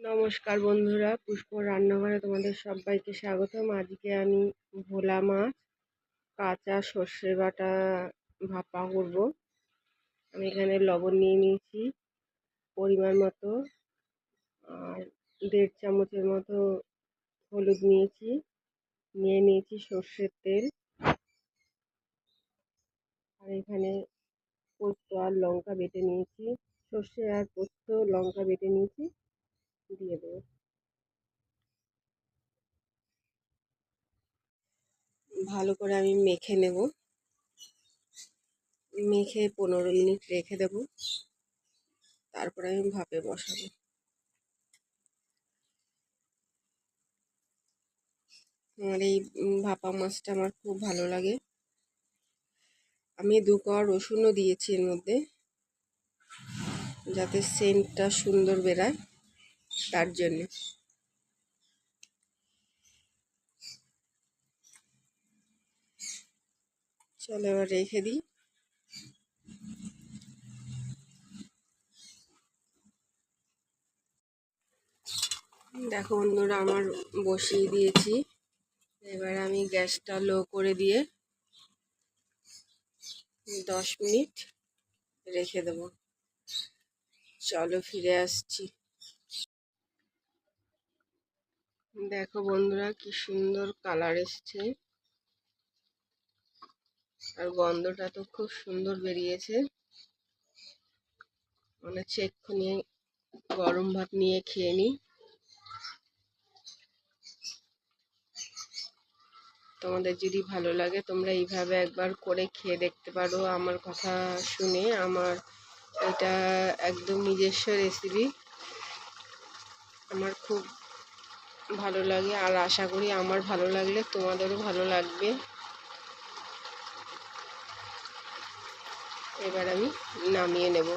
নমস্কার বন্ধুরা, পুষ্প রান্নাঘরে তোমাদের সবাইকে স্বাগতম। আজকে আমি ভোলা মাছ, কাঁচা সর্ষে বাটা ভাপা করব। আমি এখানে লবণ নিয়ে নিয়েছি, পরিমাণ মতো, আর দেড় চামচের মতো হলুদ নিয়েছি, নিয়ে নিয়েছি সর্ষের তেল। আর এখানে পোস্ত আর লঙ্কা বেটে নিয়েছি, সর্ষে আর পোস্ত, লঙ্কা বেটে নিয়েছি। দিয়ে দেবো। ভালো করে আমি মেখে নেব। মেখে পনেরো মিনিট রেখে দেব। তারপরে আমি ভাপে বসাবো। আমার এই ভাপা মাছটা আমার খুব ভালো লাগে। আমি দু কর রসুনও দিয়েছি এর মধ্যে। যাতে সেন্টটা সুন্দর বেরায়। তার জন্যে। চলো এবার রেখে দিই। দেখো বন্ধুরা, আমার বসিয়ে দিয়েছি। এবার আমি গ্যাসটা লো করে দিয়ে দশ মিনিট রেখে দেব। চলো ফিরে আসছি। দেখো বন্ধুরা, কি সুন্দর কালার এসছে। আর গন্ধটা তো খুব সুন্দর বেরিয়েছে। মনে হচ্ছে এক্ষুনি গরম ভাত নিয়ে খেয়ে নিই তোমাদের যদি ভালো লাগে, তোমরা এইভাবে একবার করে খেয়ে দেখতে পারো আমার কথা শুনে। আমার এটা একদম নিজস্ব রেসিপি আমার খুব ভালো লাগে আর আশা করি আমার ভালো লাগলে তোমাদেরও ভালো লাগবে। এবার আমি নামিয়ে নেব।